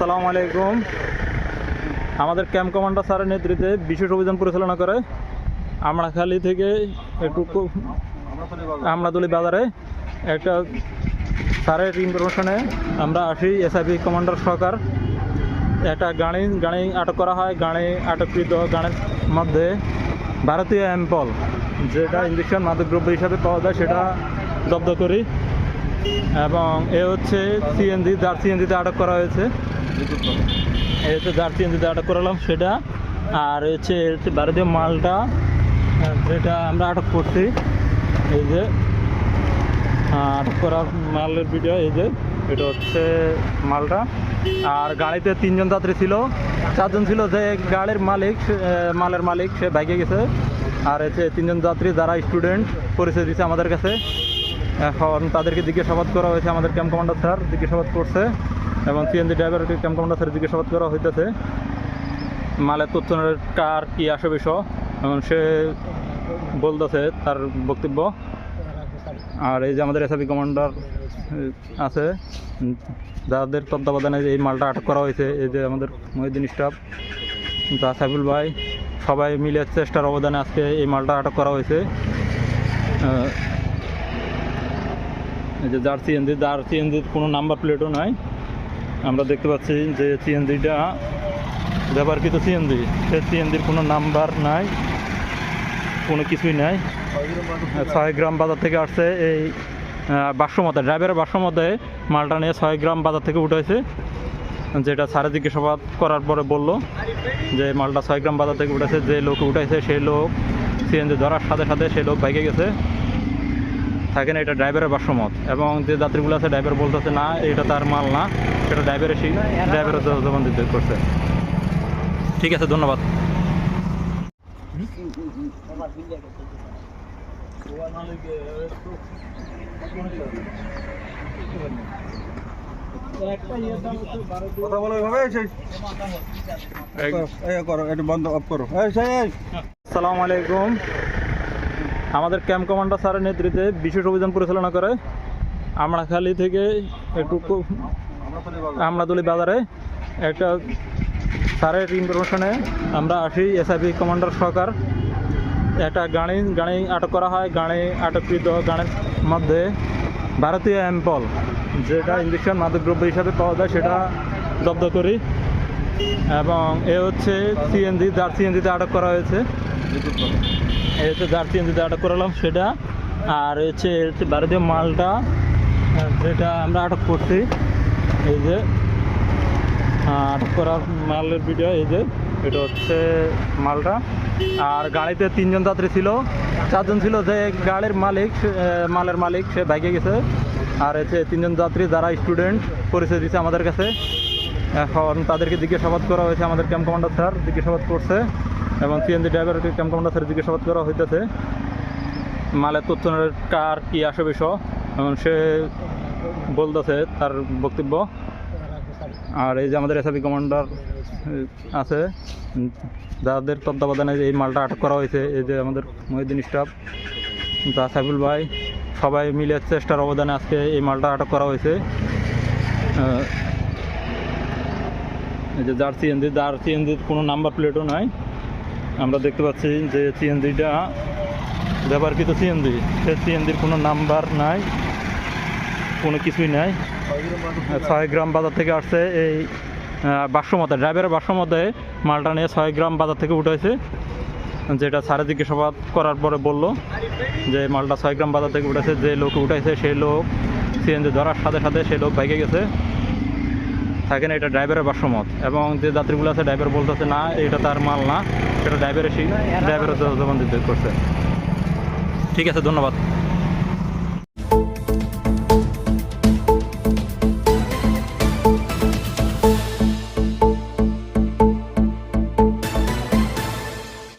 আসসালামু আলাইকুম। আমাদের ক্যাম্প কমান্ডার স্যারের নেতৃত্বে বিশেষ অভিযান পরিচালনা করে আমড়াখালি থেকে একটু আমড়াতলি বাজারে একটা স্যারের ইনফরমেশনে আমরা আসি এসআইপি কমান্ডার সরকার একটা গাড়ি গাড়ি আটক করা হয়, গাড়ি আটককৃত, গাড়ির মধ্যে ভারতীয় অ্যাম্পল, যেটা ইঞ্জেকশন মাদকদ্রব্য হিসাবে পাওয়া যায়, সেটা জব্দ করি। এবং এ হচ্ছে সিএনজি যার সিএনজিতে আটক করা হয়েছে। এই হচ্ছে সিএনজিতে আটক করালাম সেটা। আর হচ্ছে হচ্ছে ভারতীয় মালটা। যেটা আমরা আটক করছি, এই যে। আটক করা মালের ভিডিও এই যে, এটা হচ্ছে মালটা। আর গাড়িতে তিনজন যাত্রী ছিল। চারজন ছিল যে গাড়ির মালিক মালের মালিক, সে বাইকে গেছে। আর হচ্ছে তিনজন যাত্রী যারা স্টুডেন্ট পরিচয় দিচ্ছে আমাদের কাছে। এখন তাদেরকে জিজ্ঞাসাবাদ করা হয়েছে আমাদের ক্যাম্প কমান্ডার স্যার জিজ্ঞাসাবাদ করছে। এবং সিএনজি ড্রাইভারকে ক্যাম্প কমান্ডার জিজ্ঞাসাবাদ করা হইতেছে। মালের তথ্য কার কি আসে বিষয়, এবং সে বলতেছে তার বক্তব্য। আর এই যে আমাদের এসআবি কমান্ডার আছে, যাদের তত্ত্বাবধানে এই মালটা আটক করা হয়েছে, এই যে আমাদের মহিউদ্দিন স্টাফ, যা সাইফুল ভাই, সবাই মিলে চেষ্টার অবদানে আজকে এই মালটা আটক করা হয়েছে। এই যে যার সিএনজি যার সিএনজির কোনো নাম্বার, প্লেটও নাই। আমরা দেখতে পাচ্ছি যে সিএনজিটা ব্যবহারকৃত সিএনজি। সে সিএনজির কোনো নাম্বার নাই কোনো কিছুই নাই। ছয় গ্রাম বাজার থেকে আসছে এই বাক্সমতে ড্রাইভারের বাক্সমতে মালটা নিয়ে ছয় গ্রাম বাজার থেকে উঠেছে যেটা স্যারের জিজ্ঞাসাবাদ করার পরে বলল যে মালটা ছয় গ্রাম বাজার থেকে উঠেছে যে লোক উঠেছে সেই লোক সিএনজি ধরার সাথে সাথে সেই লোক বাইকে গেছে। থাকে না এটা ড্রাইভারের বাসমত এবং যে যাত্রীগুলো আছে ড্রাইভার বলতেছে না এটা তার মাল না সেটা ড্রাইভারের সেই ড্রাইভারের জবান দিতে করছে। ঠিক আছে ধন্যবাদ। কথা বলো এভাবে করো বন্ধ অফ আসসালামু আলাইকুম। আমাদের ক্যাম্প কমান্ডার স্যারের নেতৃত্বে বিশেষ অভিযান পরিচালনা করে আমড়াখালি থেকে একটু আমড়াতলি বাজারে একটা স্যারের ইনফরমেশনে আমরা আসি, এসআইপি কমান্ডার সরকার একটা গাড়ি গাড়ি আটক করা হয়, গাড়ি আটককৃত গাড়ির মধ্যে ভারতীয় অ্যাম্পল, যেটা ইঞ্জেকশন মাদকদ্রব্য হিসাবে পাওয়া যায়, সেটা জব্দ করি। এবং এ হচ্ছে সিএনজি, যার সিএনজিতে আটক করা হয়েছে। হচ্ছে যার সিএনজিতে আটক করালাম সেটা। আর হচ্ছে হচ্ছে ভারতীয় মালটা। যেটা আমরা আটক করছি, এই যে। আটক করার মালের ভিডিও এই যে, এটা হচ্ছে মালটা। আর গাড়িতে তিনজন যাত্রী ছিল। চারজন ছিল যে গাড়ির মালিক মালের মালিক, সে বাইকে গেছে। আর হচ্ছে তিনজন যাত্রী যারা স্টুডেন্ট পরিচয় দিচ্ছে আমাদের কাছে। এখন তাদেরকে জিজ্ঞাসাবাদ করা হয়েছে আমাদের ক্যাম্প কমান্ডার স্যার জিজ্ঞাসাবাদ করছে। এবং সিএনজি ড্রাইভারকে ক্যাম্প কমান্ডার স্যার জিজ্ঞাসাবাদ করা হইতেছে। মালের তথ্য কার কি আসে বিষয়, এবং সে বলতেছে তার বক্তব্য। আর এই যে আমাদের এসআবি কমান্ডার আছে, যাদের তত্ত্বাবধানে এই মালটা আটক করা হয়েছে, এই যে আমাদের মহিউদ্দিন স্টাফ যা সাইফুল ভাই, সবাই মিলে চেষ্টার অবদানে আজকে এই মালটা আটক করা হয়েছে। এই যে যার সিএনজি যার সিএনজির কোনো নাম্বার প্লেটও নাই। আমরা দেখতে পাচ্ছি যে সিএনজিটা ব্যবহারকৃত সিএনজি সে সিএনজির কোনো নাম্বার নাই, কোনো কিছুই নাই। ছয় গ্রাম বাজার থেকে আসছে এই বাক্সমতে, ড্রাইভারের বাক্সমতে মালটা নিয়ে ছয় গ্রাম বাজার থেকে উঠেছে যেটা স্যারের জিজ্ঞাসাবাদ করার পরে বলল যে মালটা ছয় গ্রাম বাজার থেকে উঠেছে যে লোক উঠেছে সেই লোক সিএনজি ধরার সাথে সাথে সেই লোক বাইকে গেছে। থাকে না, এটা ড্রাইভারের বাসমত এবং যে যাত্রীগুলো আছে ড্রাইভার বলতেছে, না, এটা তার মাল না। সেটা ড্রাইভারের সেই ড্রাইভারের জবান দিতে করছে। ঠিক আছে, ধন্যবাদ।